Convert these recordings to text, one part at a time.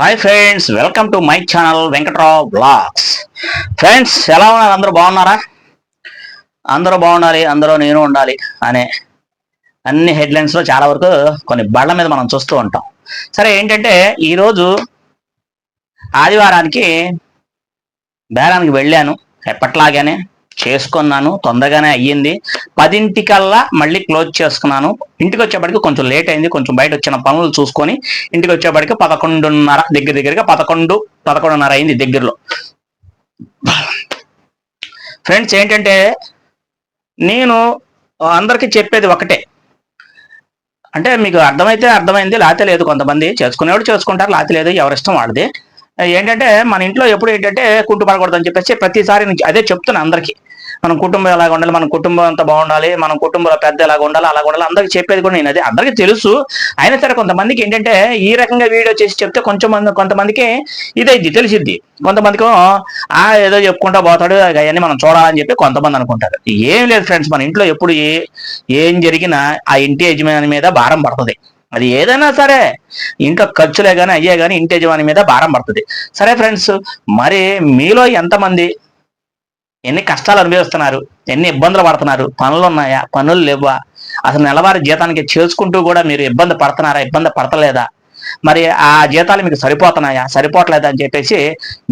Hi friends welcome to my channel Venkatrao blogs friends ఎలా ఉన్నారు? అందరూ బాగున్నారా? అందరూ బాగుండాలి అందరూ నేను ఉండాలి అనే అన్ని హెడ్లైన్స్లో లో చాలా వరకు కొన్ని బళ్ళ మీద మనం చూస్తూ ఉంటాం. సరే ఏంటంటే ఈరోజు ఆదివారానికి బేరానికి వెళ్ళాను ఎప్పట్లాగానే. చేసుకున్నాను తొందరగానే అయ్యింది. పదింటికల్లా మళ్ళీ క్లోజ్ చేసుకున్నాను. ఇంటికి వచ్చేప్పటికి కొంచెం లేట్ అయింది. కొంచెం బయట వచ్చిన పనులు చూసుకొని ఇంటికి వచ్చేప్పటికి పదకొండున్నర దగ్గర దగ్గరగా పదకొండు పదకొండున్నర అయింది దగ్గరలో. ఫ్రెండ్స్ ఏంటంటే నేను అందరికీ చెప్పేది ఒకటే. అంటే మీకు అర్థమైతే అర్థమైంది లేకపోతే లేదు కొంతమంది. చేసుకునేవాడు చేసుకుంటారు లేకపోతే లేదు ఎవరిష్టం వాడిది ఏంటంటే మన ఇంట్లో ఎప్పుడు ఏంటంటే కుంటు పడకూడదని చెప్పేసి ప్రతిసారి నుంచి అదే చెప్తున్నా అందరికీ. మన కుటుంబం ఎలాగ ఉండాలి మన కుటుంబం అంతా బాగుండాలి మన కుటుంబంలో పెద్ద ఎలాగ ఉండాలి అలాగ ఉండాలి అందరికి చెప్పేది కూడా నేను అదే. అందరికీ తెలుసు. అయినా సరే కొంతమందికి ఏంటంటే ఈ రకంగా వీడియో చేసి చెప్తే కొంచెం మంది కొంతమందికి ఇదైద్ది తెలిసిద్ది. కొంతమందికి ఆ ఏదో చెప్పుకుంటా పోతాడు అవన్నీ మనం చూడాలని చెప్పి కొంతమంది అనుకుంటారు. ఏం లేదు ఫ్రెండ్స్ మన ఇంట్లో ఎప్పుడు ఏం జరిగినా ఆ ఇంటి యజమాని మీద భారం పడుతుంది. అది ఏదైనా సరే ఇంకా ఖర్చులే కానీ అయ్యే కానీ ఇంటి యజమాని మీద భారం పడుతుంది. సరే ఫ్రెండ్స్ మరి మీలో ఎంతమంది ఎన్ని కష్టాలు అనుభవిస్తున్నారు ఎన్ని ఇబ్బందులు పడుతున్నారు పనులు ఉన్నాయా పనులు లేవా అసలు నెలవారీ జీతానికి చేసుకుంటూ కూడా మీరు ఇబ్బంది పడుతున్నారా ఇబ్బంది పడతలేదా? మరి ఆ జీతాలు మీకు సరిపోతున్నాయా సరిపోవట్లేదా అని చెప్పేసి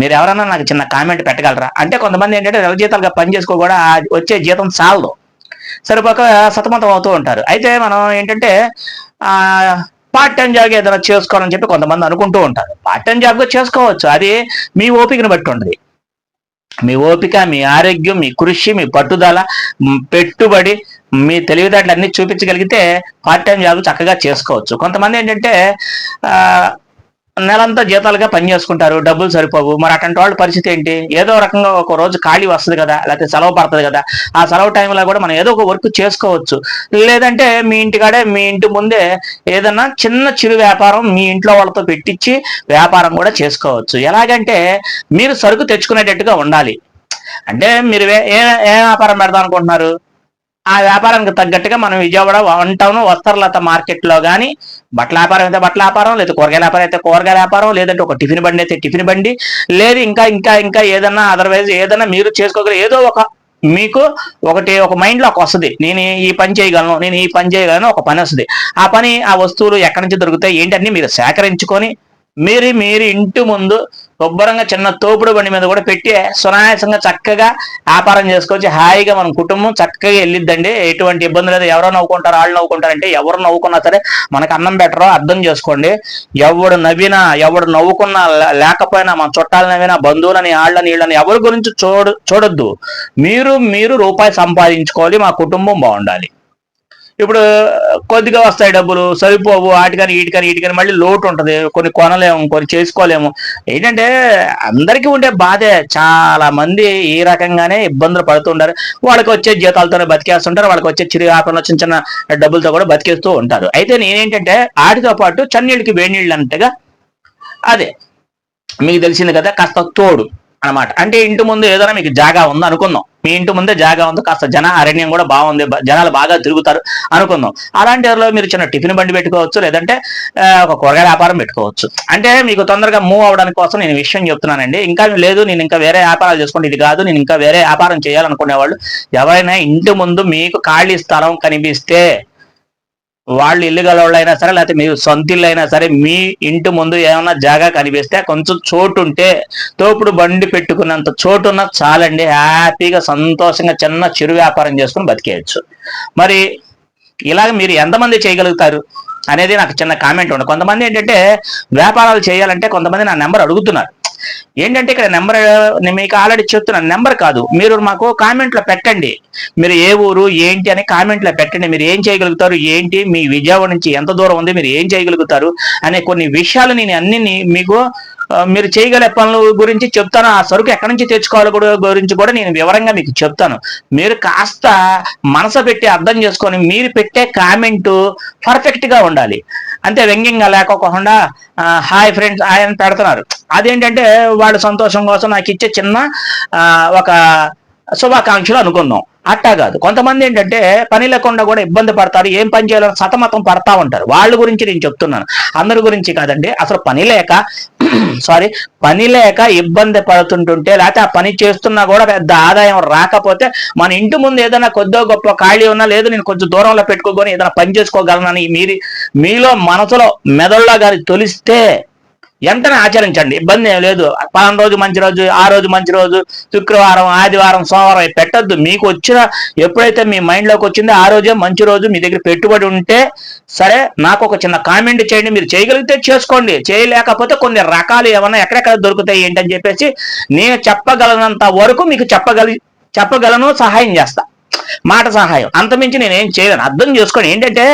మీరు ఎవరైనా నాకు చిన్న కామెంట్ పెట్టగలరా? అంటే కొంతమంది ఏంటంటే నెల జీతాలుగా పని చేసుకో కూడా వచ్చే జీతం చాలదు. సరిపోక సతమతం అవుతూ ఉంటారు. అయితే మనం ఏంటంటే పార్ట్ టైం జాబ్ ఏదైనా చేసుకోవాలని చెప్పి కొంతమంది అనుకుంటూ ఉంటారు. పార్ట్ టైం జాబ్ చేసుకోవచ్చు. అది మీ ఓపికను బట్టి ఉండదు మీ ఓపిక మీ ఆరోగ్యం మీ కృషి మీ పట్టుదల పెట్టుబడి మీ తెలివితేటలు అన్ని చూపించగలిగితే పార్ట్ టైం జాబ్ చక్కగా చేసుకోవచ్చు. కొంతమంది ఏంటంటే నెలంతా జీతాలుగా పని చేసుకుంటారు డబ్బులు సరిపోవు. మరి అటువంటి వాళ్ళ పరిస్థితి ఏంటి? ఏదో రకంగా ఒక రోజు ఖాళీ వస్తుంది కదా లేకపోతే సెలవు పడుతుంది కదా. ఆ సెలవు టైంలో కూడా మనం ఏదో ఒక వర్క్ చేసుకోవచ్చు. లేదంటే మీ ఇంటికాడే మీ ఇంటి ముందే ఏదన్నా చిన్న చిరు వ్యాపారం మీ ఇంట్లో వాళ్ళతో పెట్టించి వ్యాపారం కూడా చేసుకోవచ్చు. ఎలాగంటే మీరు సరుకు తెచ్చుకునేటట్టుగా ఉండాలి. అంటే మీరు ఏ ఏ వ్యాపారం పెడదాం అనుకుంటున్నారు? ఆ వ్యాపారానికి తగ్గట్టుగా మనం విజయవాడ వన్ టౌన్ వస్త్రలత మార్కెట్లో కానీ బట్టల వ్యాపారం అయితే బట్టల వ్యాపారం లేదా కూరగాయల వ్యాపారం అయితే కూరగాయల వ్యాపారం లేదంటే ఒక టిఫిన్ బండి అయితే టిఫిన్ బండి లేదు ఇంకా ఇంకా ఇంకా ఏదన్నా అదర్వైజ్ ఏదన్నా మీరు చేసుకోగల ఏదో ఒక మీకు ఒకటి ఒక మైండ్లో ఒక వస్తుంది. నేను ఈ పని చేయగలను నేను ఈ పని చేయగలను ఒక పని వస్తుంది. ఆ పని ఆ వస్తువులు ఎక్కడి నుంచి దొరుకుతాయి ఏంటన్నీ మీరు సేకరించుకొని మీరు మీరు ఇంటి ముందు శుభ్రంగా చిన్న తోపుడు బండి మీద కూడా పెట్టి సునాయాసంగా చక్కగా వ్యాపారం చేసుకోవచ్చు హాయిగా మన కుటుంబం చక్కగా వెళ్ళిద్దండి. ఎటువంటి ఇబ్బంది లేదు. ఎవరో నవ్వుకుంటారు వాళ్ళు నవ్వుకుంటారంటే ఎవరు నవ్వుకున్నా సరే మనకు అన్నం బెటరో అర్థం చేసుకోండి. ఎవడు నవ్వినా ఎవడు నవ్వుకున్నా లేకపోయినా మన చుట్టాలు నవ్వినా బంధువులని వాళ్ళని వీళ్ళని ఎవరి గురించి చూడ చూడొద్దు. మీరు మీరు రూపాయి సంపాదించుకోవాలి మా కుటుంబం బాగుండాలి. ఇప్పుడు కొద్దిగా వస్తాయి డబ్బులు సరిపోవు ఆటికని ఈటికని వీటికని మళ్ళీ లోటు ఉంటుంది కొన్ని కొనలేము కొన్ని చేసుకోలేము. ఏంటంటే అందరికీ ఉండే బాధే. చాలా మంది ఈ రకంగానే ఇబ్బందులు పడుతుంటారు. వాళ్ళకి వచ్చే జీతాలతోనే బతికేస్తుంటారు. వాళ్ళకి వచ్చే చిరు వ్యాపారంలో చిన్న చిన్న డబ్బులతో కూడా బతికేస్తూ ఉంటారు. అయితే నేనేంటంటే ఆటితో పాటు చన్నీళ్ళకి వేడి నీళ్ళు అన్నట్టుగా అదే. మీకు తెలిసింది కదా కాస్త తోడు. అన్నమాట. అంటే ఇంటి ముందు ఏదైనా మీకు జాగా ఉంది అనుకుందాం. మీ ఇంటి ముందే జాగా ఉంది కాస్త జన అరణ్యం కూడా బాగుంది జనాలు బాగా తిరుగుతారు అనుకుందాం. అలాంటి వారిలో మీరు చిన్న టిఫిన్ బండి పెట్టుకోవచ్చు లేదంటే ఒక కూరగాయల వ్యాపారం పెట్టుకోవచ్చు. అంటే మీకు తొందరగా మూవ్ అవడానికి కోసం నేను విషయం చెప్తున్నానండి. ఇంకా లేదు నేను ఇంకా వేరే వ్యాపారాలు చేసుకుంటే ఇది కాదు నేను ఇంకా వేరే వ్యాపారం చేయాలనుకునే వాళ్ళు ఎవరైనా ఇంటి ముందు మీకు ఖాళీ స్థలం కనిపిస్తే వాళ్ళు ఇల్లు గలవాళ్ళైనా సరే లేకపోతే మీ సొంత ఇల్లు అయినా సరే మీ ఇంటి ముందు ఏమైనా జాగా కనిపిస్తే కొంచెం చోటు ఉంటే తోపుడు బండి పెట్టుకున్నంత చోటు ఉన్న చాలండి. హ్యాపీగా సంతోషంగా చిన్న చిరు వ్యాపారం చేసుకుని బతికేయచ్చు. మరి ఇలాగ మీరు ఎంతమంది చేయగలుగుతారు అనేది నాకు చిన్న కామెంట్ ఉండదు కొంతమంది ఏంటంటే వ్యాపారాలు చేయాలంటే కొంతమంది నా నెంబర్ అడుగుతున్నారు. ఏంటంటే ఇక్కడ నెంబర్ మీకు ఆల్రెడీ చెప్తున్నాను నెంబర్ కాదు. మీరు మాకు కామెంట్లో పెట్టండి. మీరు ఏ ఊరు ఏంటి అని కామెంట్లో పెట్టండి. మీరు ఏం చేయగలుగుతారు ఏంటి మీ విజయవాడ నుంచి ఎంత దూరం ఉంది మీరు ఏం చేయగలుగుతారు అనే కొన్ని విషయాలు నేను అన్ని మీకు మీరు చేయగల పనుల గురించి చెప్తాను. ఆ సరుకు ఎక్కడి నుంచి తెచ్చుకోవాలి కూడా గురించి కూడా నేను వివరంగా మీకు చెప్తాను. మీరు కాస్త మనసు పెట్టి అర్థం చేసుకొని మీరు పెట్టే కామెంట్ పర్ఫెక్ట్గా ఉండాలి. అంతే వ్యంగ్యంగా లేకోకుండా హాయ్ ఫ్రెండ్స్ ఆయన పెడుతున్నారు. అదేంటంటే వాళ్ళ సంతోషం కోసం నాకు ఇచ్చే చిన్న ఒక శుభాకాంక్షలు అనుకుందాం అట్టా కాదు. కొంతమంది ఏంటంటే పని లేకుండా కూడా ఇబ్బంది పడతారు. ఏం పని చేయాలని సతమతం పడతా ఉంటారు. వాళ్ళ గురించి నేను చెప్తున్నాను. అందరి గురించి కాదండి. అసలు పని లేక సారీ పని లేక ఇబ్బంది పడుతుంటుంటే లేకపోతే ఆ పని చేస్తున్నా కూడా పెద్ద ఆదాయం రాకపోతే మన ఇంటి ముందు ఏదైనా కొద్దో గొప్ప ఖాళీ ఉన్నా లేదు నేను కొంచెం దూరంలో పెట్టుకోకొని ఏదైనా పని చేసుకోగలనని మీరు మీలో మనసులో మెదడులో గారి తొలిస్తే వెంటనే ఆచరించండి ఇబ్బంది ఏం లేదు. పలానా రోజు మంచి రోజు ఆ రోజు మంచి రోజు శుక్రవారం ఆదివారం సోమవారం పెట్టద్దు. మీకు వచ్చిన ఎప్పుడైతే మీ మైండ్లోకి వచ్చిందో ఆ రోజే మంచి రోజు మీ దగ్గర పెట్టుబడి ఉంటే సరే నాకు ఒక చిన్న కామెంట్ చేయండి. మీరు చేయగలిగితే చేసుకోండి. చేయలేకపోతే కొన్ని రకాలు ఏమన్నా ఎక్కడెక్కడ దొరుకుతాయి ఏంటని చెప్పేసి నేను చెప్పగలనంత వరకు మీకు చెప్పగలి చెప్పగలను సహాయం చేస్తా. మాట సహాయం. అంతమించి నేను ఏం చేయలేను. అర్థం చేసుకోండి ఏంటంటే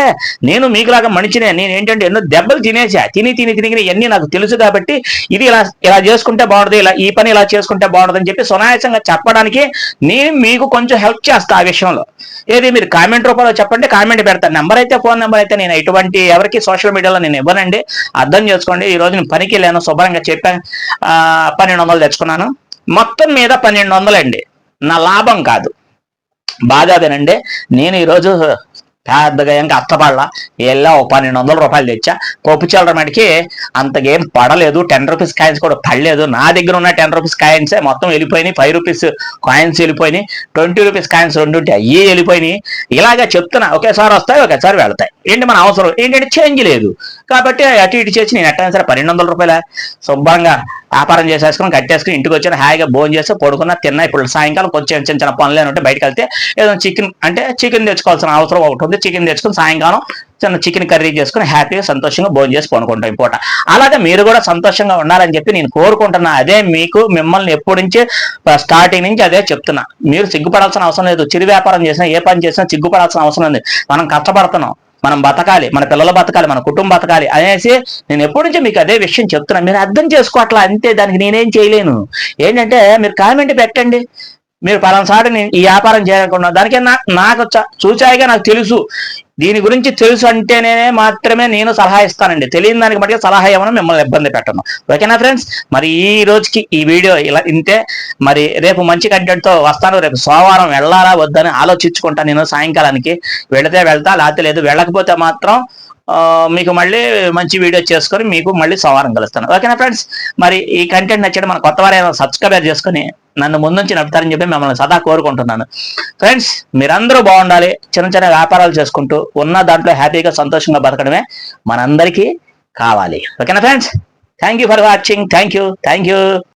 నేను మీకులాగా మనిషినే నేను ఏంటంటే ఎన్నో దెబ్బలు తినేసా. తిని తిని తిని ఇవన్నీ నాకు తెలుసు కాబట్టి ఇది ఇలా ఇలా చేసుకుంటే బాగుంటుంది ఇలా ఈ పని ఇలా చేసుకుంటే బాగుంటుంది అని చెప్పి సునాయాసంగా చెప్పడానికి నేను మీకు కొంచెం హెల్ప్ చేస్తా ఆ విషయంలో. ఏది మీరు కామెంట్ రూపంలో చెప్పండి కామెంట్ పెడతాను నెంబర్ అయితే ఫోన్ నెంబర్ అయితే నేను ఎటువంటి ఎవరికి సోషల్ మీడియాలో నేను ఇవ్వనండి. అర్థం చేసుకోండి. ఈ రోజు నేను పనికి లేను శుభ్రంగా చెప్పాను పన్నెండు వందలు తెచ్చుకున్నాను. మొత్తం మీద పన్నెండు వందలండి. నా లాభం కాదు. బాగా వినండి నేను ఈరోజు పెద్దగా ఇంకా అత్తపడలా వెళ్ళా ఓ పన్నెండు వందల రూపాయలు తెచ్చా. పప్పు చల్లడానికి అంతగేం పడలేదు. టెన్ రూపీస్ కాయిన్స్ కూడా పడలేదు. నా దగ్గర ఉన్న టెన్ రూపీస్ కాయిన్సే మొత్తం వెళ్ళిపోయినాయి. ఫైవ్ రూపీస్ కాయిన్స్ వెళ్ళిపోయినాయి. ట్వంటీ రూపీస్ కాయిన్స్ రెండు ఉంటే వెళ్ళిపోయినాయి. ఇలాగా చెప్తున్నా. ఒకేసారి వస్తాయి ఒకేసారి వెళ్తాయి. ఏంటి మన అవసరం? ఏంటంటే చేంజ్ లేదు. కాబట్టి అటు ఇటు చేసి నేను ఎట్టయినా సరే పన్నెండు వందల రూపాయల? శుభ్రంగా వ్యాపారం చేసేసుకుని కట్టేసుకుని ఇంటికి వచ్చిన హాయిగా భోజనం చేస్తే పడుకున్నా తిన్నా ఇప్పుడు సాయంకాలం కొంచెం చిన్న చిన్న పనులు ఉంటే బయటకు వెళ్తే ఏదో చికెన్ అంటే చికెన్ తెచ్చుకోవాల్సిన అవసరం ఒకటి ఉంది. చికెన్ తెచ్చుకుని సాయంకాలం చిన్న చికెన్ కర్రీ చేసుకుని హ్యాపీగా సంతోషంగా భోజనం చేసి పనుకుంటాం ఈ పూట. అలాగే మీరు కూడా సంతోషంగా ఉండాలని చెప్పి నేను కోరుకుంటున్నా. అదే మీకు మిమ్మల్ని ఎప్పటి నుంచి స్టార్టింగ్ నుంచి అదే చెప్తున్నా. మీరు సిగ్గుపడాల్సిన అవసరం లేదు. చిరు వ్యాపారం చేసినా ఏ పని చేసినా సిగ్గుపడాల్సిన అవసరం లేదు. మనం కష్టపడుతున్నాం. మనం బతకాలి మన పిల్లలు బతకాలి మన కుటుంబం బతకాలి అనేసి నేను ఎప్పటి నుంచి మీకు అదే విషయం చెప్తున్నాను మీరు అర్థం చేసుకోవట్లా అంతే దానికి నేనేం చేయలేను. ఏంటంటే మీరు కామెంట్ పెట్టండి. మీరు పలానాసారి నేను ఈ వ్యాపారం చేయాలనుకున్నా దానికి నాకు చూచాయిగా నాకు తెలుసు. దీని గురించి తెలుసు అంటేనే మాత్రమే నేను సలహా ఇస్తానండి. తెలియని దానికి మటుకు సలహా ఇవ్వను మిమ్మల్ని ఇబ్బంది పెట్టను. ఓకేనా ఫ్రెండ్స్? మరి ఈ రోజుకి ఈ వీడియో ఇలా ఇంతే. మరి రేపు మంచి కంటెంట్తో వస్తాను. రేపు సోమవారం వెళ్ళాలా వద్దని ఆలోచించుకుంటాను నేను సాయంకాలానికి. వెళితే వెళ్తా లేకపోతే లేదు. వెళ్ళకపోతే మాత్రం మీకు మళ్ళీ మంచి వీడియో చేసుకొని మీకు మళ్ళీ సోమవారం కలుస్తాను. ఓకేనా ఫ్రెండ్స్? మరి ఈ కంటెంట్ నచ్చడం మన కొత్త వారు సబ్స్క్రైబ్ చేసుకుని నన్ను ముందుంచి నడుపుతారని చెప్పి మిమ్మల్ని సదా కోరుకుంటున్నాను. ఫ్రెండ్స్ మీరందరూ బాగుండాలి. చిన్న చిన్న వ్యాపారాలు చేసుకుంటూ ఉన్న దాంట్లో హ్యాపీగా సంతోషంగా బతకడమే మనందరికీ కావాలి. ఓకేనా friends thank you for watching thank you thank you